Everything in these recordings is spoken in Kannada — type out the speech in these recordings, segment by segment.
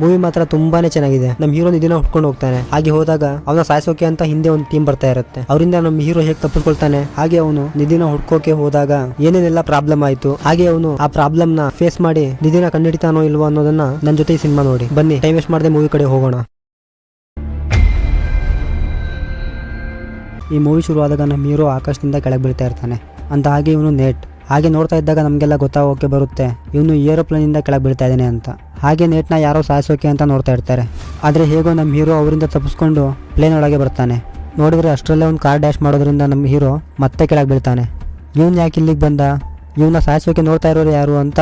ಮೂವಿ ಮಾತ್ರ ತುಂಬಾನೇ ಚೆನ್ನಾಗಿದೆ. ನಮ್ಮ ಹೀರೋ ಇದನ್ನ ಹುಡ್ಕೊಂಡು ಹೋಗ್ತಾನೆ. ಹಾಗೆ ಹೋದಾಗ ಅವನ ಸಾಯಿಸೋಕೆ ಅಂತ ಹಿಂದೆ ಒಂದು ಟೀಮ್ ಬರ್ತಾ ಇರುತ್ತೆ. ಅವರಿಂದ ನಮ್ಮ ಹೀರೋ ಹೇಗೆ ತಪ್ಪಿಸ್ಕೊಳ್ತಾನೆ? ಹಾಗೆ ಅವನು ನಿಧಿನ ಹುಡ್ಕೋಕೆ ಹೋದಾಗ ಏನೇನೆಲ್ಲ ಪ್ರಾಬ್ಲಮ್ ಆಯ್ತು? ಹಾಗೆ ಅವನು ಆ ಪ್ರಾಬ್ಲಮ್ನ ಫೇಸ್ ಮಾಡಿ ನಿಧಿನ ಕಂಡಿಡಿತಾನೋ ಇಲ್ವೋ ಅನ್ನೋದನ್ನ ನನ್ನ ಜೊತೆ ಈ ಸಿನಿಮಾ ನೋಡಿ. ಬನ್ನಿ ಟೈಮ್ ವೇಸ್ಟ್ ಮಾಡದೆ ಮೂವಿ ಕಡೆ ಹೋಗೋಣ. ಈ ಮೂವಿ ಶುರುವಾದಾಗ ನಮ್ಮ ಹೀರೋ ಆಕಾಶದಿಂದ ಕೆಳಗೆ ಬೀಳ್ತಾ ಇರ್ತಾನೆ. ಅಂತ ಹಾಗೆ ಇವನು ನೇಟ್ ಹಾಗೆ ನೋಡ್ತಾ ಇದ್ದಾಗ ನಮಗೆಲ್ಲ ಗೊತ್ತಾಗೋಕೆ ಬರುತ್ತೆ, ಇವನು ಏರೋಪ್ಲೇನಿಂದ ಕೆಳಗೆ ಬೀಳ್ತಾ ಇದ್ದಾನೆ ಅಂತ. ಹಾಗೆ ನೇಟ್ನ ಯಾರೋ ಸಾಯಿಸೋಕೆ ಅಂತ ನೋಡ್ತಾ ಇರ್ತಾರೆ. ಆದರೆ ಹೇಗೋ ನಮ್ಮ ಹೀರೋ ಅವರಿಂದ ತಪ್ಪಿಸ್ಕೊಂಡು ಪ್ಲೇನ್ ಒಳಗೆ ಬರ್ತಾನೆ. ನೋಡಿದ್ರೆ ಅಷ್ಟರಲ್ಲೇ ಒಂದು ಕಾರ್ ಡ್ಯಾಶ್ ಮಾಡೋದ್ರಿಂದ ನಮ್ಮ ಹೀರೋ ಮತ್ತೆ ಕೆಳಗೆ ಬೀಳ್ತಾನೆ. ಇವನು ಯಾಕೆ ಇಲ್ಲಿಗೆ ಬಂದ? ಇವನ್ನ ಸಾಯಿಸೋಕೆ ನೋಡ್ತಾ ಇರೋರು ಯಾರು ಅಂತ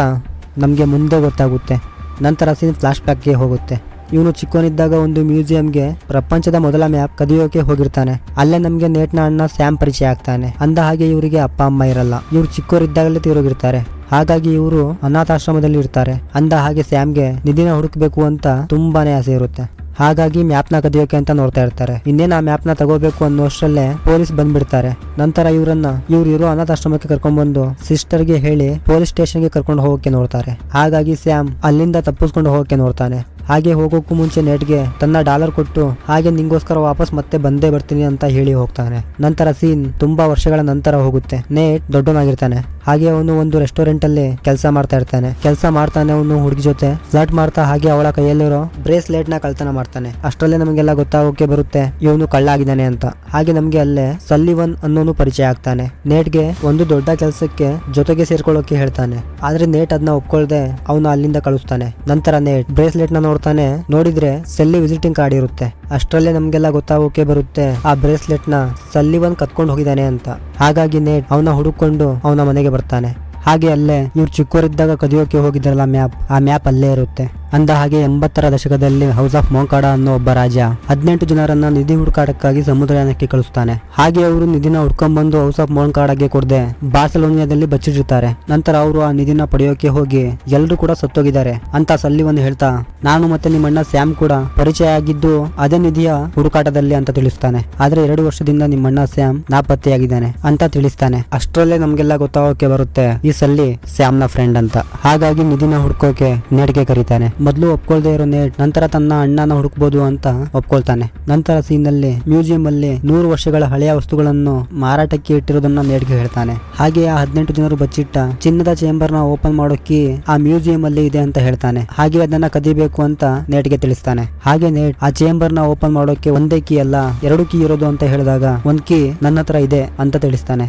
ನಮಗೆ ಮುಂದೆ ಗೊತ್ತಾಗುತ್ತೆ. ನಂತರ ಸೀನ್ ಫ್ಲಾಶ್ ಬ್ಯಾಕ್ಗೆ ಹೋಗುತ್ತೆ. ಇವನು ಚಿಕ್ಕವನಿದ್ದಾಗ ಒಂದು ಮ್ಯೂಸಿಯಂಗೆ ಪ್ರಪಂಚದ ಮೊದಲ ಮ್ಯಾಪ್ ಕದಿಯೋಕೆ ಹೋಗಿರ್ತಾನೆ. ಅಲ್ಲೇ ನಮಗೆ ನೇಟ್ನ ಅಣ್ಣ ಸ್ಯಾಮ್ ಪರಿಚಯ ಆಗ್ತಾನೆ. ಅಂದ ಹಾಗೆ ಇವರಿಗೆ ಅಪ್ಪ, ಅಮ್ಮ ಇರಲ್ಲ. ಇವ್ರು ಚಿಕ್ಕವರಿದ್ದಾಗಲೇ ತೀರೋಗಿರ್ತಾರೆ. ಹಾಗಾಗಿ ಇವರು ಅನಾಥಾಶ್ರಮದಲ್ಲಿ ಇರ್ತಾರೆ. ಅಂದ ಹಾಗೆ ಸ್ಯಾಮ್ಗೆ ನಿಧಿನ ಹುಡುಕ್ಬೇಕು ಅಂತ ತುಂಬಾನೇ ಆಸೆ ಇರುತ್ತೆ. ಹಾಗಾಗಿ ಮ್ಯಾಪ್ನ ಕದಿಯೋಕೆ ಅಂತ ನೋಡ್ತಾ ಇರ್ತಾರೆ. ಇನ್ನೇನು ಆ ಮ್ಯಾಪ್ನ ತಗೋಬೇಕು ಅನ್ನೋಷ್ಟರಲ್ಲೇ ಪೊಲೀಸ್ ಬಂದ್ಬಿಡ್ತಾರೆ. ನಂತರ ಇವರನ್ನ ಇವ್ರು ಇರೋ ಅನಾಥಾಶ್ರಮಕ್ಕೆ ಕರ್ಕೊಂಡ್ಬಂದು ಸಿಸ್ಟರ್ಗೆ ಹೇಳಿ ಪೊಲೀಸ್ ಸ್ಟೇಷನ್ಗೆ ಕರ್ಕೊಂಡು ಹೋಗೋಕೆ ನೋಡ್ತಾರೆ. ಹಾಗಾಗಿ ಸ್ಯಾಮ್ ಅಲ್ಲಿಂದ ತಪ್ಪಿಸ್ಕೊಂಡು ಹೋಗೋಕೆ ನೋಡ್ತಾನೆ. ಹಾಗೆ ಹೋಗೋಕ್ಕೂ ಮುಂಚೆ ನೆಟ್ಗೆ ತನ್ನ ಡಾಲರ್ ಕೊಟ್ಟು, ಹಾಗೆ ನಿಂಗೋಸ್ಕರ ವಾಪಸ್ ಮತ್ತೆ ಬಂದೇ ಬರ್ತೀನಿ ಅಂತ ಹೇಳಿ ಹೋಗ್ತಾನೆ. ನಂತರ ಸೀನ್ ತುಂಬಾ ವರ್ಷಗಳ ನಂತರ ಹೋಗುತ್ತೆ. ನೇಟ್ ದೊಡ್ಡವನಾಗಿರ್ತಾನೆ. ಹಾಗೆ ಅವನು ಒಂದು ರೆಸ್ಟೋರೆಂಟ್ ಅಲ್ಲಿ ಕೆಲಸ ಮಾಡ್ತಾ ಇರ್ತಾನೆ. ಕೆಲಸ ಮಾಡ್ತಾನೆ ಅವನು ಹುಡುಗಿ ಜೊತೆ. ಫ್ಲರ್ಟ್ ಮಾಡ್ತಾ ಹಾಗೆ ಅವಳ ಕೈಯಲ್ಲಿರೋ ಬ್ರೇಸ್ಲೆಟ್ನ ಕಳ್ತನ ಮಾಡ್ತಾನೆ. ಅಷ್ಟರಲ್ಲೇ ನಮಗೆಲ್ಲ ಗೊತ್ತಾಗೋಕೆ ಬರುತ್ತೆ, ಇವನು ಕಳ್ಳ ಆಗಿದ್ದಾನೆ ಅಂತ. ಹಾಗೆ ನಮ್ಗೆ ಅಲ್ಲೇ ಸಲ್ಲಿವನ್ ಅನ್ನೋನು ಪರಿಚಯ ಆಗ್ತಾನೆ. ನೇಟ್ಗೆ ಒಂದು ದೊಡ್ಡ ಕೆಲಸಕ್ಕೆ ಜೊತೆಗೆ ಸೇರ್ಕೊಳ್ಳೋಕೆ ಹೇಳ್ತಾನೆ. ಆದ್ರೆ ನೇಟ್ ಅದನ್ನ ಒಪ್ಕೊಳ್ದೆ ಅವನು ಅಲ್ಲಿಂದ ಕಳಿಸ್ತಾನೆ. ನಂತರ ನೇಟ್ ಬ್ರೇಸ್ಲೆಟ್ನ ನೋಡ್ತಾನೆ, ನೋಡಿದ್ರೆ ಸಲ್ಲಿ ವಿಸಿಟಿಂಗ್ ಕಾರ್ಡ್ ಇರುತ್ತೆ. ಅಷ್ಟರಲ್ಲೇ ನಮ್ಗೆಲ್ಲ ಗೊತ್ತಾಗೋಕೆ ಬರುತ್ತೆ, ಆ ಬ್ರೇಸ್ಲೆಟ್ನ ಸಲ್ಲಿವನ್ ಕತ್ಕೊಂಡು ಹೋಗಿದ್ದಾನೆ ಅಂತ. ಹಾಗಾಗಿ ನೇಟ್ ಅವನ ಹುಡುಕೊಂಡು ಅವನ ಮನೆಗೆ ಬರ್ತಾನೆ. ಹಾಗೆ ಅಲ್ಲೇ ಇವ್ರು ಚಿಕ್ಕವರಿದ್ದಾಗ ಕದಿಯೋಕೆ ಹೋಗಿದ್ರಲ್ಲ ಮ್ಯಾಪ್, ಆ ಮ್ಯಾಪ್ ಅಲ್ಲೇ ಇರುತ್ತೆ. ಅಂದ ಹಾಗೆ ಎಂಬತ್ತರ ದಶಕದಲ್ಲಿ ಹೌಸ್ ಆಫ್ ಮೋಂಕಾಡ ಅನ್ನೋ ಒಬ್ಬ ರಾಜ ಹದಿನೆಂಟು ಜನರನ್ನ ನಿಧಿ ಹುಡುಕಾಟಕ್ಕಾಗಿ ಸಮುದ್ರಯಾನಕ್ಕೆ ಕಳಿಸ್ತಾನೆ. ಹಾಗೆ ಅವರು ನಿಧಿನ ಹುಡ್ಕೊಂಡ್ಬಂದು ಹೌಸ್ ಆಫ್ ಮೋಂಕಾಡಗೆ ಕೊಡದೆ ಬಾರ್ಸಲೋನಿಯಾದಲ್ಲಿ ಬಚ್ಚಿಟ್ಟಿರ್ತಾರೆ ನಂತರ ಅವರು ಆ ನಿಧಿನ ಪಡೆಯೋಕೆ ಹೋಗಿ ಎಲ್ಲರೂ ಕೂಡ ಸತ್ತೋಗಿದ್ದಾರೆ ಅಂತ ಸಲ್ಲಿವನ್ ಹೇಳ್ತಾ, ನಾನು ಮತ್ತೆ ನಿಮ್ಮಣ್ಣ ಸ್ಯಾಮ್ ಕೂಡ ಪರಿಚಯ ಆಗಿದ್ದು ಅದೇ ನಿಧಿಯ ಹುಡುಕಾಟದಲ್ಲಿ ಅಂತ ತಿಳಿಸ್ತಾನೆ. ಆದ್ರೆ ಎರಡು ವರ್ಷದಿಂದ ನಿಮ್ಮಣ್ಣ ಸ್ಯಾಮ್ ನಾಪತ್ತೆಯಾಗಿದ್ದಾನೆ ಅಂತ ತಿಳಿಸ್ತಾನೆ. ಅಷ್ಟರಲ್ಲೇ ನಮ್ಗೆಲ್ಲ ಗೊತ್ತಾಗೋಕೆ ಬರುತ್ತೆ ಈ ಸಲ್ಲಿ ಸ್ಯಾಮ್ನ ಫ್ರೆಂಡ್ ಅಂತ. ಹಾಗಾಗಿ ನಿಧಿನ ಹುಡ್ಕೋಕೆ ನೆಡಿಗೆ ಕರೀತಾನೆ. ಮೊದಲು ಒಪ್ಕೊಳ್ದೇ ಇರೋ ನೇಟ್ ನಂತರ ತನ್ನ ಅಣ್ಣನ ಹುಡುಕ್ಬೋದು ಅಂತ ಒಪ್ಕೊಳ್ತಾನೆ. ನಂತರ ಸೀನ್ ಅಲ್ಲಿ ಮ್ಯೂಸಿಯಂ ಅಲ್ಲಿ ನೂರು ವರ್ಷಗಳ ಹಳೆಯ ವಸ್ತುಗಳನ್ನು ಮಾರಾಟಕ್ಕೆ ಇಟ್ಟಿರೋದನ್ನ ನೇಟ್ಗೆ ಹೇಳ್ತಾನೆ. ಹಾಗೆ ಆ ಹದಿನೆಂಟು ಜನರು ಬಚ್ಚಿಟ್ಟ ಚಿನ್ನದ ಚೇಂಬರ್ನ ಓಪನ್ ಮಾಡೋಕೆ ಆ ಮ್ಯೂಸಿಯಂ ಅಲ್ಲಿ ಇದೆ ಅಂತ ಹೇಳ್ತಾನೆ. ಹಾಗೆ ಅದನ್ನ ಕದಿಬೇಕು ಅಂತ ನೇಟ್ಗೆ ತಿಳಿಸ್ತಾನೆ. ಹಾಗೆ ನೇಟ್ ಆ ಚೇಂಬರ್ನ ಓಪನ್ ಮಾಡೋಕೆ ಒಂದೇ ಕೀ ಅಲ್ಲ, ಎರಡು ಕೀ ಇರೋದು ಅಂತ ಹೇಳಿದಾಗ ಒಂದ್ ಕೀ ನನ್ನ ಹತ್ರ ಇದೆ ಅಂತ ತಿಳಿಸ್ತಾನೆ.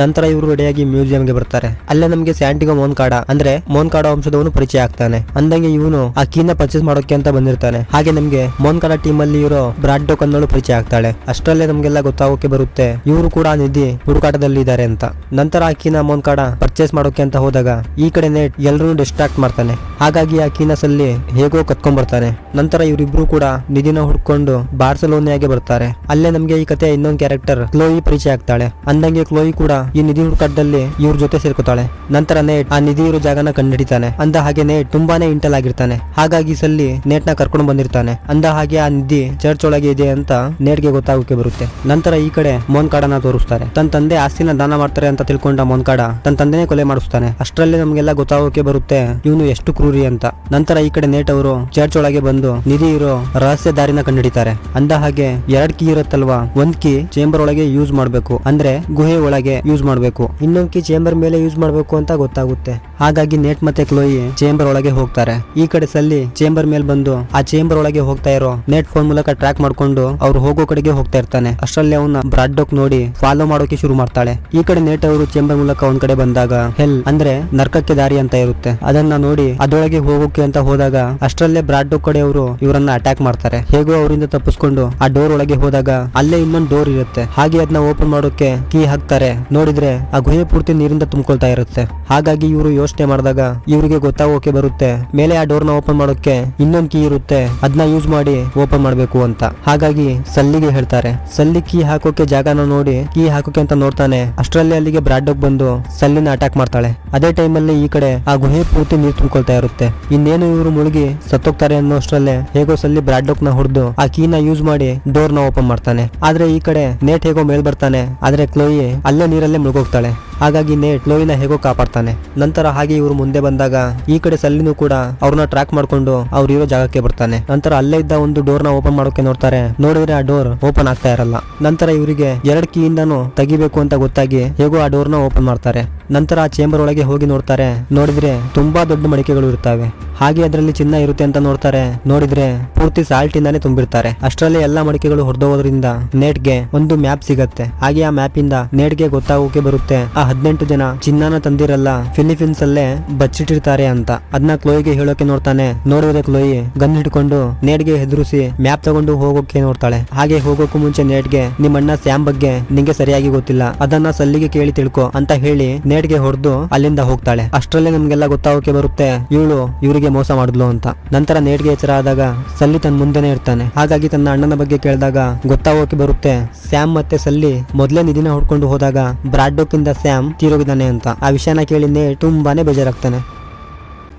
ನಂತರ ಇವರು ರೆಡಿಯಾಗಿ ಮ್ಯೂಸಿಯಂಗೆ ಬರ್ತಾರೆ. ಅಲ್ಲೇ ನಮಗೆ ಸ್ಯಾಂಟಿಗೋ ಮೋನ್ ಕಾಡ ಅಂದ್ರೆ ಮೋನ್ ಕಾಡ ವಂಶದವನು ಪರಿಚಯ ಆಗ್ತಾನೆ. ಅಂದಂಗೆ ಇವನು ಆ ಕೀನ ಪರ್ಚೇಸ್ ಮಾಡೋಕೆ ಅಂತ ಬಂದಿರ್ತಾನೆ. ಹಾಗೆ ನಮ್ಗೆ ಮೋನ್ ಕಾಡ ಟೀಮ್ ಅಲ್ಲಿ ಇರೋ ಬ್ರಾಡ್ಡೋ ಕನ್ನೋಳು ಪರಿಚಯ ಆಗ್ತಾಳೆ. ಅಷ್ಟರಲ್ಲೇ ನಮ್ಗೆಲ್ಲ ಗೊತ್ತಾಗೋಕೆ ಬರುತ್ತೆ, ಇವರು ಕೂಡ ನಿಧಿ ಹುಡುಕಾಟದಲ್ಲಿ ಇದ್ದಾರೆ ಅಂತ. ನಂತರ ಆ ಮೋನ್ ಕಾಡ ಪರ್ಚೇಸ್ ಮಾಡೋಕೆ ಅಂತ ಹೋದಾಗ ಈ ಕಡೆ ನೆಟ್ ಎಲ್ಲರೂ ಡಿಸ್ಟ್ರಾಕ್ಟ್ ಮಾಡ್ತಾನೆ. ಹಾಗಾಗಿ ಆ ಕೀನಸಲ್ಲಿ ಹೇಗೋ ಕತ್ಕೊಂಡ್ ಬರ್ತಾನೆ ನಂತರ ಇವರಿಬ್ರು ಕೂಡ ನಿಧಿನ ಹುಡ್ಕೊಂಡು ಬಾರ್ಸಲೋನಿಯಾಗೆ ಬರ್ತಾರೆ. ಅಲ್ಲೇ ನಮ್ಗೆ ಈ ಕಥೆಯ ಇನ್ನೊಂದು ಕ್ಯಾರೆಕ್ಟರ್ ಕ್ಲೋಯಿ ಪರಿಚಯ ಆಗ್ತಾಳೆ. ಅಂದಂಗೆ ಕ್ಲೋಯಿ ಕೂಡ ಈ ನಿಧಿ ಹುಡುಕಾಟದಲ್ಲಿ ಇವ್ರ ಜೊತೆ ಸೇರ್ಕೊತಾಳೆ. ನಂತರ ನೇಟ್ ಆ ನಿಧಿ ಇರೋ ಜಾಗನ ಕಂಡುಹಿಡಿತಾನೆ. ಅಂದ ಹಾಗೆ ನೇಟ್ ತುಂಬಾನೇ ಇಂಟಲ್ ಆಗಿರ್ತಾನೆ. ಹಾಗಾಗಿ ಸಲ್ಲಿ ನೇಟ್ನ ಕರ್ಕೊಂಡು ಬಂದಿರ್ತಾನೆ. ಅಂದ ಹಾಗೆ ಆ ನಿಧಿ ಚರ್ಚ್ ಒಳಗೆ ಇದೆ ಅಂತ ನೇಟ್ಗೆ ಗೊತ್ತಾಗೋಕೆ ಬರುತ್ತೆ. ನಂತರ ಈ ಕಡೆ ಮೋನ್ಕಾಡನ ತೋರಿಸ್ತಾರೆ. ತನ್ನ ತಂದೆ ಆಸ್ತಿನ ದಾನ ಮಾಡ್ತಾರೆ ಅಂತ ತಿಳ್ಕೊಂಡ ಮೋನ್ಕಾಡ ತನ್ನ ತಂದೆನೇ ಕೊಲೆ ಮಾಡಿಸ್ತಾನೆ. ಅಷ್ಟರಲ್ಲಿ ನಮಗೆಲ್ಲ ಗೊತ್ತಾಗೋಕೆ ಬರುತ್ತೆ ಇವನು ಎಷ್ಟು ಕ್ರೂರಿ ಅಂತ. ನಂತರ ಈ ಕಡೆ ನೇಟ್ ಅವರು ಚರ್ಚ್ ಒಳಗೆ ಬಂದು ನಿಧಿ ಇರೋ ರಹಸ್ಯ ದಾರಿನ ಕಂಡುಹಿಡಿತಾರೆ. ಅಂದ ಹಾಗೆ ಎರಡ್ ಕೀ ಇರುತ್ತಲ್ವಾ? ಒಂದ್ ಕೀ ಚೇಂಬರ್ ಒಳಗೆ ಯೂಸ್ ಮಾಡ್ಬೇಕು. ಅಂದ್ರೆ ಗುಹೆ ಒಳಗೆ ಯೂಸ್ ಮಾಡಬೇಕು. ಇನ್ನೊಂದು ಚೇಂಬರ್ ಮೇಲೆ ಯೂಸ್ ಮಾಡಬೇಕು ಅಂತ ಗೊತ್ತಾಗುತ್ತೆ. ಹಾಗಾಗಿ ನೆಟ್ ಮತ್ತೆ ಕ್ಲೋಯಿ ಚೇಂಬರ್ ಒಳಗೆ ಹೋಗ್ತಾರೆ. ಈ ಕಡೆ ಸಲ್ಲಿ ಚೇಂಬರ್ ಮೇಲೆ ಬಂದು ಆ ಚೇಂಬರ್ ಒಳಗೆ ಹೋಗ್ತಾ ಇರೋ ನೆಟ್ ಫೋನ್ ಮೂಲಕ ಟ್ರ್ಯಾಕ್ ಮಾಡ್ಕೊಂಡು ಅವ್ರು ಹೋಗೋ ಕಡೆಗೆ ಹೋಗ್ತಾ ಇರ್ತಾನೆ. ಅಷ್ಟರಲ್ಲಿ ಅವನ ಬ್ರಾಡ್ಡೋಕ್ ನೋಡಿ ಫಾಲೋ ಮಾಡೋಕೆ ಶುರು ಮಾಡ್ತಾಳೆ. ಈ ಕಡೆ ನೆಟ್ ಅವರು ಚೇಂಬರ್ ಮೂಲಕ ಒಂದ್ ಕಡೆ ಬಂದಾಗ ಹೆಲ್ ಅಂದ್ರೆ ನರ್ಕಕ್ಕೆ ದಾರಿ ಅಂತ ಇರುತ್ತೆ. ಅದನ್ನ ನೋಡಿ ಅದೊಳಗೆ ಹೋಗೋಕೆ ಅಂತ ಹೋದಾಗ ಅಷ್ಟರಲ್ಲೇ ಬ್ರಾಡ್ಡೋಕ್ ಕಡೆ ಅವರು ಇವರನ್ನ ಅಟ್ಯಾಕ್ ಮಾಡ್ತಾರೆ. ಹೇಗೋ ಅವರಿಂದ ತಪ್ಪಿಸ್ಕೊಂಡು ಆ ಡೋರ್ ಒಳಗೆ ಹೋದಾಗ ಅಲ್ಲೇ ಇನ್ನೊಂದು ಡೋರ್ ಇರುತ್ತೆ. ಹಾಗೆ ಅದನ್ನ ಓಪನ್ ಮಾಡೋಕೆ ಕೀ ಹಾಕ್ತಾರೆ ನೋಡಿದ್ರೆ ಆ ಗುಹೆ ಪೂರ್ತಿ ನೀರಿಂದ ತುಂಬಿಕೊಳ್ತಾ ಇರುತ್ತೆ. ಹಾಗಾಗಿ ಇವರು ಯೋಚನೆ ಮಾಡಿದಾಗ ಇವರಿಗೆ ಗೊತ್ತಾಗೋಕೆ ಬರುತ್ತೆ. ಮೇಲೆ ಆ ಡೋರ್ನ ಓಪನ್ ಮಾಡೋಕೆ ಇನ್ನೊಂದು ಕೀ ಇರುತ್ತೆ. ಅದನ್ನ ಯೂಸ್ ಮಾಡಿ ಓಪನ್ ಮಾಡಬೇಕು ಅಂತ. ಹಾಗಾಗಿ ಸಲ್ಲಿಗೆ ಹೇಳ್ತಾರೆ. ಸಲ್ಲಿ ಕೀ ಹಾಕೋಕೆ ಜಾಗನ ನೋಡಿ ಕೀ ಹಾಕೋಕೆ ಅಂತ ನೋಡ್ತಾನೆ. ಅಷ್ಟರಲ್ಲಿ ಅಲ್ಲಿಗೆ ಬ್ರಾಡ್ಡಕ್ ಬಂದು ಸಲ್ಲಿನ ಅಟ್ಯಾಕ್ ಮಾಡ್ತಾಳೆ. ಅದೇ ಟೈಮಲ್ಲಿ ಈ ಕಡೆ ಆ ಗುಹೆ ಪೂರ್ತಿ ನೀರು ತುಂಬಿಕೊಳ್ತಾ ಇರುತ್ತೆ. ಇನ್ನೇನು ಇವರು ಮುಳುಗಿ ಸತ್ತೋಗ್ತಾರೆ ಅನ್ನೋ ಅಷ್ಟರಲ್ಲೇ ಹೇಗೋ ಸಲ್ಲಿ ಬ್ರಾಡ್ಡೋಕ್ನ ಹೊಡೆದು ಆ ಕೀನ ಯೂಸ್ ಮಾಡಿ ಡೋರ್ನ ಓಪನ್ ಮಾಡ್ತಾನೆ. ಆದ್ರೆ ಈ ಕಡೆ ನೇಟ್ ಹೇಗೋ ಮೇಲ್ ಬರ್ತಾನೆ. ಆದ್ರೆ ಕ್ಲೋಯಿ ಅಲ್ಲೇ ನೀರಲ್ಲಿ ನೀರಲ್ಲೇ ಮುಳುಗೋಗ್ತಾಳೆ. ಹಾಗಾಗಿ ನೇಟ್ ನೋವಿನ ಹೇಗೋ ಕಾಪಾಡ್ತಾನೆ. ನಂತರ ಹಾಗೆ ಇವರು ಮುಂದೆ ಬಂದಾಗ ಈ ಕಡೆ ಸಲ್ಲಿನೂ ಕೂಡ ಅವ್ರನ್ನ ಟ್ರ್ಯಾಕ್ ಮಾಡ್ಕೊಂಡು ಅವ್ರು ಇರೋ ಜಾಗಕ್ಕೆ ಬರ್ತಾನೆ. ನಂತರ ಅಲ್ಲೇ ಇದ್ದ ಒಂದು ಡೋರ್ನ ಓಪನ್ ಮಾಡೋಕೆ ನೋಡ್ತಾರೆ. ನೋಡಿದ್ರೆ ಆ ಡೋರ್ ಓಪನ್ ಆಗ್ತಾ ಇರಲ್ಲ. ನಂತರ ಇವರಿಗೆ ಎರಡ್ ಕೀಯಿಂದನೂ ತೆಗಿಬೇಕು ಅಂತ ಗೊತ್ತಾಗಿ ಹೇಗೋ ಆ ಡೋರ್ನ ಓಪನ್ ಮಾಡ್ತಾರೆ. ನಂತರ ಆ ಚೇಂಬರ್ ಒಳಗೆ ಹೋಗಿ ನೋಡ್ತಾರೆ. ನೋಡಿದ್ರೆ ತುಂಬಾ ದೊಡ್ಡ ಮಡಿಕೆಗಳು ಇರ್ತವೆ ಹಾಗೆ ಅದರಲ್ಲಿ ಚಿನ್ನ ಇರುತ್ತೆ ಅಂತ ನೋಡ್ತಾರೆ. ನೋಡಿದ್ರೆ ಪೂರ್ತಿ ಸಾಲ್ಟ್ ಇಂದಾನೆ ತುಂಬಿರ್ತಾರೆ. ಅಷ್ಟರಲ್ಲಿ ಎಲ್ಲಾ ಮಡಿಕೆಗಳು ಹೊರದೋಗೋದ್ರಿಂದ ನೆಟ್ಗೆ ಒಂದು ಮ್ಯಾಪ್ ಸಿಗತ್ತೆ. ಹಾಗೆ ಆ ಮ್ಯಾಪ್ ಇಂದ ನೇಟ್ಗೆ ಗೊತ್ತಾಗೋಕೆ ಬರುತ್ತೆ. ಆ ಹದಿನೆಂಟು ಜನ ಚಿನ್ನಾನ ತಂದಿರಲ್ಲ ಫಿಲಿಪೀನ್ಸ್ ಅಲ್ಲೇ ಬಚ್ಚಿಟ್ಟಿರ್ತಾರೆ ಅಂತ. ಅದನ್ನ ಕ್ಲೋಯಿಗೆ ಹೇಳೋಕೆ ನೋಡ್ತಾನೆ. ನೋಡಿದ್ರೆ ಕ್ಲೋಯಿ ಗನ್ ಹಿಡ್ಕೊಂಡು ನೇಟ್ಗೆ ಹೆದರಿಸಿ ಮ್ಯಾಪ್ ತಗೊಂಡು ಹೋಗೋಕೆ ನೋಡ್ತಾಳೆ. ಹಾಗೆ ಹೋಗೋಕು ಮುಂಚೆ ನೇಟ್ಗೆ ನಿಮ್ಮ ಅಣ್ಣ ಸ್ಯಾಮ್ ಬಗ್ಗೆ ನಿಂಗೆ ಸರಿಯಾಗಿ ಗೊತ್ತಿಲ್ಲ. ಅದನ್ನ ಸಲ್ಲಿಗೆ ಕೇಳಿ ತಿಳ್ಕೊ ಅಂತ ಹೇಳಿ ನೇಟ್ಗೆ ಹೊಡೆದು ಅಲ್ಲಿಂದ ಹೋಗ್ತಾಳೆ. ಅಷ್ಟರಲ್ಲೇ ನಮ್ಗೆಲ್ಲ ಗೊತ್ತಾಗೋಕೆ ಬರುತ್ತೆ, ಇವಳು ಇವರಿಗೆ ಮೋಸ ಮಾಡಿದ್ಲು ಅಂತ. ನಂತರ ನೇಟ್ಗೆ ಎಚ್ಚರ ಆದಾಗ ಸಲ್ಲಿ ತನ್ನ ಮುಂದೆನೆ ಇರ್ತಾನೆ. ಹಾಗಾಗಿ ತನ್ನ ಅಣ್ಣನ ಬಗ್ಗೆ ಕೇಳಿದಾಗ ಗೊತ್ತಾಗೋಕೆ ಬರುತ್ತೆ, ಸ್ಯಾಮ್ ಮತ್ತೆ ಸಲ್ಲಿ ಮೊದಲೇ ನಿಧಿನ ಹೊಡ್ಕೊಂಡು ಹೋದಾಗ ಬ್ರಾಡ್ಡೋಕಿಂದ ಸ್ಯಾಮ್ ತೀರೋಗಿದ್ದಾನೆ ಅಂತ. ಆ ವಿಷಯನ ಕೇಳಿ ನೇಟ್ ತುಂಬಾನೇ ಬೇಜಾರಾಗ್ತಾನೆ.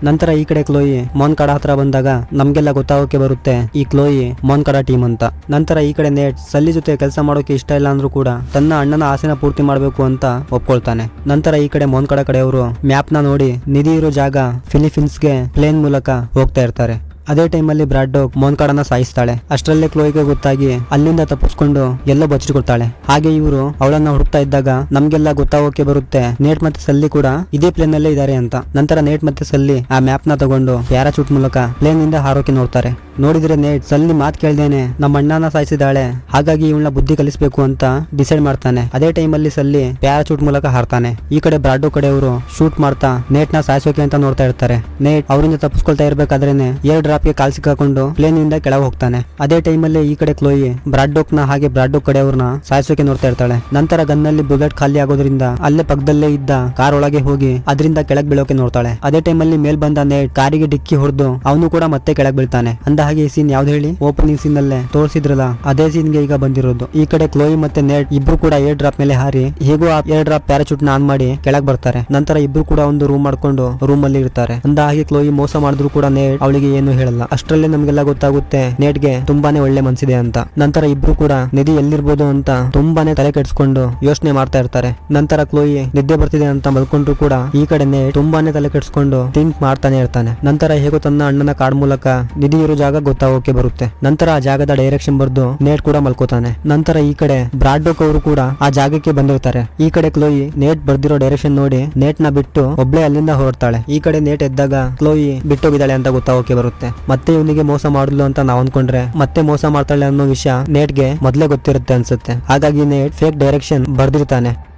ನಂತರ ಈ ಕಡೆ ಕ್ಲೋಯಿ, ಮೋನ್ಕಡ ಹತ್ರ ಬಂದಾಗ ನಮ್ಗೆಲ್ಲ ಗೊತ್ತಾಗೋಕೆ ಬರುತ್ತೆ, ಈ ಕ್ಲೋಯಿ ಮೋನ್ಕಡ ಟೀಮ್ ಅಂತ. ನಂತರ ಈ ಕಡೆ ನೇಟ್ ಸಲ್ಲಿ ಜೊತೆ ಕೆಲಸ ಮಾಡೋಕೆ ಇಷ್ಟ ಇಲ್ಲ ಅಂದ್ರೂ ಕೂಡ ತನ್ನ ಅಣ್ಣನ ಆಸೆನ ಪೂರ್ತಿ ಮಾಡಬೇಕು ಅಂತ ಒಪ್ಕೊಳ್ತಾನೆ. ನಂತರ ಈ ಕಡೆ ಮೋನ್ಕಡ ಕಡೆಯವರು ಮ್ಯಾಪ್ನ ನೋಡಿ ನಿಧಿ ಇರೋ ಜಾಗ ಫಿಲಿಪೀನ್ಸ್ಗೆ ಪ್ಲೇನ್ ಮೂಲಕ ಹೋಗ್ತಾ ಇರ್ತಾರೆ. ಅದೇ ಟೈಮಲ್ಲಿ ಬ್ರಾಡ್ಡೋಗ್ ಮೋನ್ಕಾಡನ್ನ ಸಾಯಿಸ್ತಾಳೆ. ಅಷ್ಟರಲ್ಲೇ ಕ್ಲೋಯಿಗೆ ಗೊತ್ತಾಗಿ ಅಲ್ಲಿಂದ ತಪ್ಪಿಸ್ಕೊಂಡು ಎಲ್ಲೋ ಬಚ್ಚಿಟ್ಕೊಳ್ತಾಳೆ. ಹಾಗೆ ಇವರು ಅವಳನ್ನ ಹುಡುಕ್ತಾ ಇದ್ದಾಗ ನಮ್ಗೆಲ್ಲ ಗೊತ್ತಾಗೋಕೆ ಬರುತ್ತೆ. ನೇಟ್ ಮತ್ತೆ ಸಲ್ಲಿ ಕೂಡ ಇದೇ ಪ್ಲೇನ್ ಅಲ್ಲೇ ಇದ್ದಾರೆ ಅಂತ. ನಂತರ ನೇಟ್ ಮತ್ತೆ ಸಲ್ಲಿ ಆ ಮ್ಯಾಪ್ನ ತಗೊಂಡು ಪ್ಯಾರಾಚೂಟ್ ಮೂಲಕ ಪ್ಲೇನ್ ಇಂದ ಹಾರೋಕೆ ನೋಡ್ತಾರೆ. ನೋಡಿದ್ರೆ ನೇಟ್, ಸಲ್ಲಿ ಮಾತ್ ಕೇಳ್ದೇನೆ ನಮ್ಮ ಅಣ್ಣನ ಸಾಯಿಸಿದಾಳೆ. ಹಾಗಾಗಿ ಇವಳನ್ನ ಬುದ್ಧಿ ಕಲಿಸಬೇಕು ಅಂತ ಡಿಸೈಡ್ ಮಾಡ್ತಾನೆ. ಅದೇ ಟೈಮಲ್ಲಿ ಸಲ್ಲಿ ಪ್ಯಾರಾಚೂಟ್ ಮೂಲಕ ಹಾರ್ತಾನೆ. ಈ ಕಡೆ ಬ್ರಾಡೋ ಕಡೆಯವರು ಶೂಟ್ ಮಾಡ್ತಾ ನೇಟ್ನ ಸಾಯಿಸೋಕೆ ಅಂತ ನೋಡ್ತಾ ಇರ್ತಾರೆ. ನೇಟ್, ಅವರಿಂದ ತಪ್ಪಿಸ್ಕೊಳ್ತಾ ಇರ್ಬೇಕಾದ್ರೇನೆ ಏರ್ ಡ್ರಾಪ್ಗೆ ಕಾಲ್ ಸಿಕ್ಕಾಕೊಂಡು ಪ್ಲೇನ್ ಇಂದ ಕೆಳಗೆ ಹೋಗ್ತಾನೆ. ಅದೇ ಟೈಮಲ್ಲಿ ಈ ಕಡೆ ಕ್ಲೋಯಿ ಬ್ರಾಡ್ಡೋಕ್ನ ಹಾಗೆ ಬ್ರಾಡ್ಡೋಕ್ ಕಡೆಯವ್ರನ್ನ ಸಾಯಿಸೋಕೆ ನೋಡ್ತಾ ಇರ್ತಾಳೆ. ನಂತರ ಗನ್ನಲ್ಲಿ ಬುಲೆಟ್ ಖಾಲಿ ಆಗೋದ್ರಿಂದ ಅಲ್ಲೇ ಪಕ್ಕದಲ್ಲೇ ಇದ್ದ ಕಾರ್ ಒಳಗೆ ಹೋಗಿ ಅದರಿಂದ ಕೆಳಗೆ ಬೀಳೋಕೆ ನೋಡ್ತಾಳೆ. ಅದೇ ಟೈಮಲ್ಲಿ ಮೇಲ್ ಬಂದ ನೇಟ್ ಕಾರಿಗೆ ಡಿಕ್ಕಿ ಹೊಡೆದು ಅವನು ಕೂಡ ಮತ್ತೆ ಕೆಳಗೆ ಬೀಳ್ತಾನೆ. ಅಂದ ಹಾಗೆ ಈ ಸೀನ್ ಯಾವ್ದು ಹೇಳಿ? ಓಪನಿಂಗ್ ಸೀನ್ ಅಲ್ಲೇ ತೋರಿಸಿದ್ರಲ್ಲ, ಅದೇ ಸೀನ್ಗೆ ಈಗ ಬಂದಿರೋದು. ಈ ಕಡೆ ಕ್ಲೋಯಿ ಮತ್ತೆ ನೇಟ್ ಇಬ್ರು ಕೂಡ ಏರ್ ಡ್ರಾಪ್ ಮೇಲೆ ಹಾರಿ, ಹೇಗೂ ಆ ಏರ್ ಡ್ರಾಪ್ ಪ್ಯಾರಾಚೂಟ್ನ ಆನ್ ಮಾಡಿ ಕೆಳಗೆ ಬರ್ತಾರೆ. ನಂತರ ಇಬ್ರು ಕೂಡ ಒಂದು ರೂಮ್ ಮಾಡ್ಕೊಂಡು ರೂಮ್ ಅಲ್ಲಿ ಇರ್ತಾರೆ. ಅಂದ ಹಾಗೆ ಕ್ಲೋಯಿ ಮೋಸ ಮಾಡಿದ್ರು ಕೂಡ ನೇಟ್ ಅವಳಿಗೆ ಏನು ಹೇಳಲ್ಲ. ಅಷ್ಟರಲ್ಲೇ ನಮ್ಗೆಲ್ಲ ಗೊತ್ತಾಗುತ್ತೆ, ನೇಟ್ಗೆ ತುಂಬಾನೇ ಒಳ್ಳೆ ಮನ್ಸಿದೆ ಅಂತ. ನಂತರ ಇಬ್ರು ಕೂಡ ನಿಧಿ ಎಲ್ಲಿರ್ಬೋದು ಅಂತ ತುಂಬಾನೇ ತಲೆ ಕೆಡ್ಸ್ಕೊಂಡು ಯೋಚನೆ ಮಾಡ್ತಾ ಇರ್ತಾರೆ. ನಂತರ ಕ್ಲೋಯಿ ನಿದ್ದೆ ಬರ್ತಿದೆ ಅಂತ ಮಲ್ಕೊಂಡ್ರು ಕೂಡ ಈ ಕಡೆ ನೇಟ್ ತುಂಬಾನೇ ತಲೆ ಕೆಡಿಸ್ಕೊಂಡು ಥಿಂಕ್ ಮಾಡ್ತಾನೆ ಇರ್ತಾನೆ. ನಂತರ ಹೇಗೋ ತನ್ನ ಅಣ್ಣನ ಕಾರ್ಡ್ ಮೂಲಕ ನಿಧಿ ಇರೋ ಜಾಗ ಗೊತ್ತಾಗೋಕೆ ಬರುತ್ತೆ. ನಂತರ ಆ ಜಾಗದ ಡೈರೆಕ್ಷನ್ ಬರ್ದು ನೇಟ್ ಕೂಡ ಮಲ್ಕೋತಾನೆ. ನಂತರ ಈ ಕಡೆ ಬ್ರಾಡ್ಡೋಕ್ ಅವರು ಕೂಡ ಆ ಜಾಗಕ್ಕೆ ಬಂದಿರ್ತಾರೆ. ಈ ಕಡೆ ಕ್ಲೋಯಿ ನೇಟ್ ಬರ್ದಿರೋ ಡೈರೆಕ್ಷನ್ ನೋಡಿ ನೇಟ್ನ ಬಿಟ್ಟು ಒಬ್ಳೆ ಅಲ್ಲಿಂದ ಹೊರಡ್ತಾಳೆ. ಈ ಕಡೆ ನೇಟ್ ಎದ್ದಾಗ ಕ್ಲೋಯಿ ಬಿಟ್ಟೋಗಿದ್ದಾಳೆ ಅಂತ ಗೊತ್ತಾಗೋಕೆ ಬರುತ್ತೆ. ಮತ್ತೆ ಇವನಿಗೆ ಮೋಸ ಮಾಡಲು ಅಂತ ನಾವ್ ಅನ್ಕೊಂಡ್ರೆ ಮತ್ತೆ ಮೋಸ ಮಾಡ್ತಾಳೆ ಅನ್ನೋ ವಿಷಯ ನೇಟ್ಗೆ ಮೊದ್ಲೇ ಗೊತ್ತಿರುತ್ತೆ ಅನ್ಸುತ್ತೆ. ಹಾಗಾಗಿ ನೇಟ್ ಫೇಕ್ ಡೈರೆಕ್ಷನ್ ಬರ್ದಿರ್ತಾನೆ.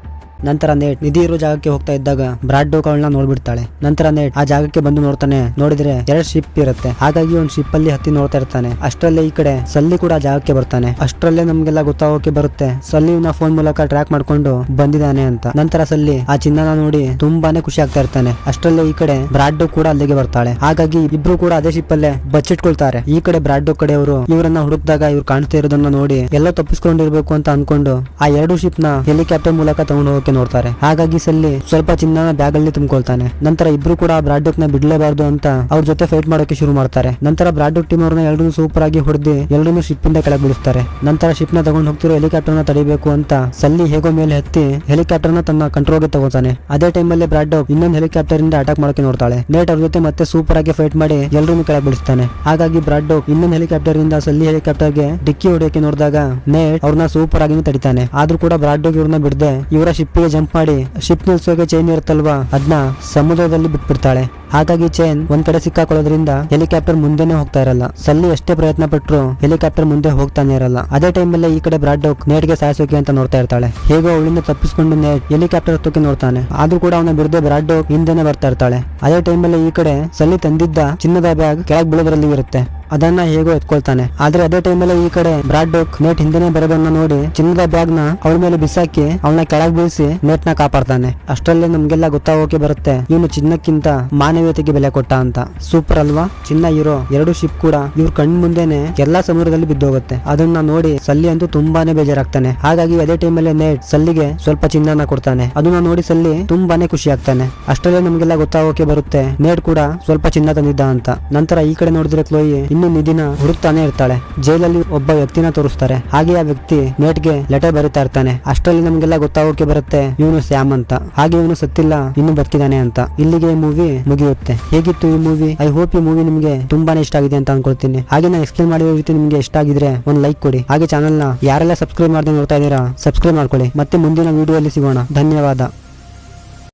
ನಂತರ ನೇಟ್ ನಿಧಿ ಇರೋ ಜಾಗಕ್ಕೆ ಹೋಗ್ತಾ ಇದ್ದಾಗ ಬ್ರಾಡ್ ಡೋಕ್ ಅವಳನ್ನ ನೋಡ್ಬಿಡ್ತಾಳೆ. ನಂತರ ನೇಟ್ ಆ ಜಾಗಕ್ಕೆ ಬಂದು ನೋಡ್ತಾನೆ. ನೋಡಿದ್ರೆ ಎರಡ್ ಶಿಪ್ ಇರುತ್ತೆ. ಹಾಗಾಗಿ ಒಂದು ಶಿಪ್ ಅಲ್ಲಿ ಹತ್ತಿ ನೋಡ್ತಾ ಇರ್ತಾನೆ. ಅಷ್ಟರಲ್ಲೇ ಈ ಕಡೆ ಸಲ್ಲಿ ಕೂಡ ಜಾಗಕ್ಕೆ ಬರ್ತಾನೆ. ಅಷ್ಟರಲ್ಲೇ ನಮ್ಗೆಲ್ಲ ಗೊತ್ತಾಗೋಕೆ ಬರುತ್ತೆ. ಸಲ್ಲಿನ ಫೋನ್ ಮೂಲಕ ಟ್ರ್ಯಾಕ್ ಮಾಡ್ಕೊಂಡು ಬಂದಿದ್ದಾನೆ ಅಂತ. ನಂತರ ಸಲ್ಲಿ ಆ ಚಿನ್ನನ ನೋಡಿ ತುಂಬಾನೇ ಖುಷಿ ಆಗ್ತಾ ಇರ್ತಾನೆ. ಅಷ್ಟರಲ್ಲೇ ಈ ಕಡೆ ಬ್ರಾಡ್ ಕೂಡ ಅಲ್ಲಿಗೆ ಬರ್ತಾಳೆ. ಹಾಗಾಗಿ ಇಬ್ರು ಕೂಡ ಅದೇ ಶಿಪ್ ಅಲ್ಲೇ ಬಚ್ಚಿಟ್ಕೊಳ್ತಾರೆ. ಈ ಕಡೆ ಬ್ರಾಡ್ ಡೋಕ್ ಕಡೆಯವರು ಇವರನ್ನ ಹುಡುಕ್ದಾಗ ಇವ್ರು ಕಾಣ್ತಾ ಇರೋದನ್ನ ನೋಡಿ ಎಲ್ಲ ತಪ್ಪಿಸ್ಕೊಂಡಿರ್ಬೇಕು ಅಂತ ಅನ್ಕೊಂಡು ಆ ಎರಡು ಶಿಪ್ನ ಹೆಲಿಕಾಪ್ಟರ್ ಮೂಲಕ ತಗೊಂಡು ಹೋಗಕ್ಕೆ ನೋಡ್ತಾರೆ. ಹಾಗಾಗಿ ಸಲ್ಲಿ ಸ್ವಲ್ಪ ಚಿನ್ನನ ಬ್ಯಾಗ್ ಅಲ್ಲಿ ತುಂಬಿಕೊಳ್ತಾನೆ. ನಂತರ ಇಬ್ರು ಕೂಡ ಬ್ರಾಡ್ಡಕ್ನ ಬಿಡ್ಲೇಬಾರ್ದು ಅಂತ ಅವ್ರ ಜೊತೆ ಫೈಟ್ ಮಾಡೋಕೆ ಶುರು ಮಾಡ್ತಾರೆ. ನಂತರ ಬ್ರಾಡ್ಡಕ್ ಟೀಮ್ ಅವ್ರನ್ನ ಎಲ್ಲರೂ ಸೂಪರ್ ಆಗಿ ಹೊಡೆದು ಎಲ್ಲರೂ ಶಿಪ್ ಇಂದ ಕೆಳಗೆ ಬಿಡಿಸ್ತಾರೆ. ನಂತರ ಶಿಪ್ನ ತಗೊಂಡು ಹೋಗ್ತಿರೋ ಹೆಲಿಕಾಪ್ಟರ್ನ ತಡಿಬೇಕು ಅಂತ ಸಲ್ಲಿ ಹೇಗೋ ಮೇಲೆ ಹತ್ತಿ ಹೆಲಿಕಾಪ್ಟರ್ನ ತನ್ನ ಕಂಟ್ರೋಲ್ಗೆ ತಗೋತಾನೆ. ಅದೇ ಟೈಮಲ್ಲಿ ಬ್ರಾಡ್ಡಕ್ ಇನ್ನೊಂದು ಹೆಲಿಕಾಪ್ಟರ್ ಇಂದ ಅಟ್ಯಾಕ್ ಮಾಡೋಕೆ ನೋಡ್ತಾಳೆ. ನೇಟ್ ಅವ್ರ ಜೊತೆ ಮತ್ತೆ ಸೂಪರ್ ಆಗಿ ಫೈಟ್ ಮಾಡಿ ಎಲ್ಲರೂ ಕೆಳಗೆ ಬಿಡಿಸ್ತಾನೆ. ಹಾಗಾಗಿ ಬ್ರಾಡ್ಡಕ್ ಇನ್ನೊಂದು ಹೆಲಿಕಾಪ್ಟರ್ ಇಂದ ಸಲ್ಲಿ ಹೆಲಿಕಾಪ್ಟರ್ಗೆ ಡಿಕ್ಕಿ ಹೊಡೆಯೋಕೆ ನೋಡಿದಾಗ ನೇಟ್ ಅವ್ರನ್ನ ಸೂಪರ್ ಆಗಿ ತಡಿತಾನೆ. ಆದ್ರೂ ಕೂಡ ಬ್ರಾಡ್ಡಕ್ ಇವ್ರನ್ನ ಬಿಡದೆ ಇವರ ಶಿಪ್ ಗೆ ಜಂಪ್ ಮಾಡಿ ಶಿಪ್ ನಿಲ್ಸೋಕೆ ಚೈನ್ ಇರುತ್ತಲ್ವಾ ಅದನ್ನ ಸಮುದ್ರದಲ್ಲಿ ಬಿಟ್ಬಿಡ್ತಾಳೆ. ಹಾಗಾಗಿ ಚೈನ್ ಒಂದ್ ಕಡೆ ಸಿಕ್ಕಾಕೊಳ್ಳೋದ್ರಿಂದ ಹೆಲಿಕಾಪ್ಟರ್ ಮುಂದೆನೆ ಹೋಗ್ತಾ ಇರಲ್ಲ. ಸಲ್ಲಿ ಎಷ್ಟೇ ಪ್ರಯತ್ನ ಪಟ್ರು ಹೆಲಿಕಾಪ್ಟರ್ ಮುಂದೆ ಹೋಗ್ತಾನೆ ಇರಲ್ಲ. ಅದೇ ಟೈಮಲ್ಲೇ ಈ ಕಡೆ ಬ್ರಾಡ್ ಡೋಕ್ ನೇಟ್ಗೆ ಸಾಯಿಸೋಕೆ ಅಂತ ನೋಡ್ತಾ ಇರ್ತಾಳೆ. ಹೇಗೋ ಅವಳಿಂದ ತಪ್ಪಿಸ್ಕೊಂಡು ನೇಟ್ ಹೆಲಿಕಾಪ್ಟರ್ ಹತ್ತೋಕೆ ನೋಡ್ತಾನೆ. ಆದ್ರೂ ಕೂಡ ಅವನ ಬಿಡದೆ ಬ್ರಾಡ್ ಡೌಕ್ ಹಿಂದೆನೆ ಬರ್ತಾ ಇರ್ತಾಳೆ. ಅದೇ ಟೈಮಲ್ಲಿ ಈ ಕಡೆ ಸಲ್ಲಿ ತಂದಿದ್ದ ಚಿನ್ನದ ಬ್ಯಾಗ್ ಕೆಳಗ್ ಬೀಳೋದ್ರಲ್ಲಿ ಇರುತ್ತೆ. ಅದನ್ನ ಹೇಗೋ ಎತ್ಕೊಳ್ತಾನೆ. ಆದ್ರೆ ಅದೇ ಟೈಮಲ್ಲಿ ಈ ಕಡೆ ಬ್ರಾಡ್ ಡೋಕ್ ನೇಟ್ ಹಿಂದೆನೆ ಬರೋದನ್ನ ನೋಡಿ ಚಿನ್ನದ ಬ್ಯಾಗ್ನ ಅವಳ ಮೇಲೆ ಬಿಸಾಕಿ ಅವಳನ್ನ ಕೆಳಗ್ ಬೀಳಿಸಿ ನೇಟ್ನ ಕಾಪಾಡ್ತಾನೆ. ಅಷ್ಟರಲ್ಲೇ ನಮ್ಗೆಲ್ಲ ಗೊತ್ತಾಗೋಕೆ ಬರುತ್ತೆ, ಇವನು ಚಿನ್ನಕ್ಕಿಂತ ಮಾನ ಮಾನವೀಯತೆಗೆ ಬೆಲೆ ಕೊಟ್ಟ ಅಂತ. ಸೂಪರ್ ಅಲ್ವಾ? ಚಿನ್ನ ಇರೋ ಎರಡು ಶಿಪ್ ಕೂಡ. ಇವ್ರ ಕಣ್ ಮುಂದೆನೆ ಎಲ್ಲಾ ಸಮುದ್ರದಲ್ಲಿ ಬಿದ್ದೋಗುತ್ತೆ. ಅದನ್ನ ನೋಡಿ ಸಲ್ಲಿ ಅಂತೂ ತುಂಬಾನೇ ಬೇಜಾರಾಗ್ತಾನೆ. ಹಾಗಾಗಿ ಅದೇ ಟೈಮಲ್ಲಿ ನೇಟ್ ಸಲ್ಲಿಗೆ ಸ್ವಲ್ಪ ಚಿನ್ನನ ಕೊಡ್ತಾನೆ. ಅದನ್ನ ನೋಡಿ ಸಲ್ಲಿ ತುಂಬಾನೇ ಖುಷಿ ಆಗ್ತಾನೆ. ಅಷ್ಟರಲ್ಲೇ ನಮಗೆಲ್ಲ ಗೊತ್ತಾಗೋಕೆ ಬರುತ್ತೆ ನೇಟ್ ಕೂಡ ಸ್ವಲ್ಪ ಚಿನ್ನ ತಂದಿದ್ದ ಅಂತ. ನಂತರ ಈ ಕಡೆ ನೋಡಿದ್ರೆ ಕ್ಲೋಯಿ ಇನ್ನು ನಿಧಿನ ಹುಡುಕ್ತಾನೆ ಇರ್ತಾಳೆ. ಜೈಲಲ್ಲಿ ಒಬ್ಬ ವ್ಯಕ್ತಿನ ತೋರಿಸ್ತಾರೆ. ಹಾಗೆ ಆ ವ್ಯಕ್ತಿ ನೇಟ್ಗೆ ಲೆಟರ್ ಬರೀತಾ ಇರ್ತಾನೆ. ಅಷ್ಟರಲ್ಲಿ ನಮಗೆಲ್ಲ ಗೊತ್ತಾಗೋಕೆ ಬರುತ್ತೆ ಇವನು ಸ್ಯಾಮ್ ಅಂತ. ಹಾಗೆ ಇವನು ಸತ್ತಿಲ್ಲ, ಇನ್ನು ಬರ್ತಿದ್ದಾನೆ ಅಂತ. ಇಲ್ಲಿಗೆ ಮೂವಿ ಮುಗಿಯುತ್ತೆ. ಹೇಗಿತ್ತು ಈ ಮೂವಿ ಐ ಹೋಪ್ ಈ ಮೂವಿ ನಿಮಗೆ ತುಂಬಾನೇ ಇಷ್ಟ ಆಗಿದೆ ಅಂತ ಅನ್ಕೊಳ್ತೀನಿ. ಹಾಗೆ ನಾನು ಎಕ್ಸ್ಪ್ಲೇನ್ ಮಾಡಿರೋ ರೀತಿ ನಿಮಗೆ ಇಷ್ಟ ಆಗಿದ್ರೆ ಒಂದು ಲೈಕ್ ಕೊಡಿ. ಹಾಗೆ ಚಾನಲ್ನ ಯಾರೆಲ್ಲ ಸಬ್ಸ್ಕ್ರೈಬ್ ಮಾಡದೆ ನೋಡ್ತಾ ಇದ್ದೀರಾ ಸಬ್ಸ್ಕ್ರೈಬ್ ಮಾಡ್ಕೊಳ್ಳಿ. ಮತ್ತೆ ಮುಂದಿನ ವಿಡಿಯೋ ಅಲ್ಲಿ ಸಿಗೋಣ. ಧನ್ಯವಾದ.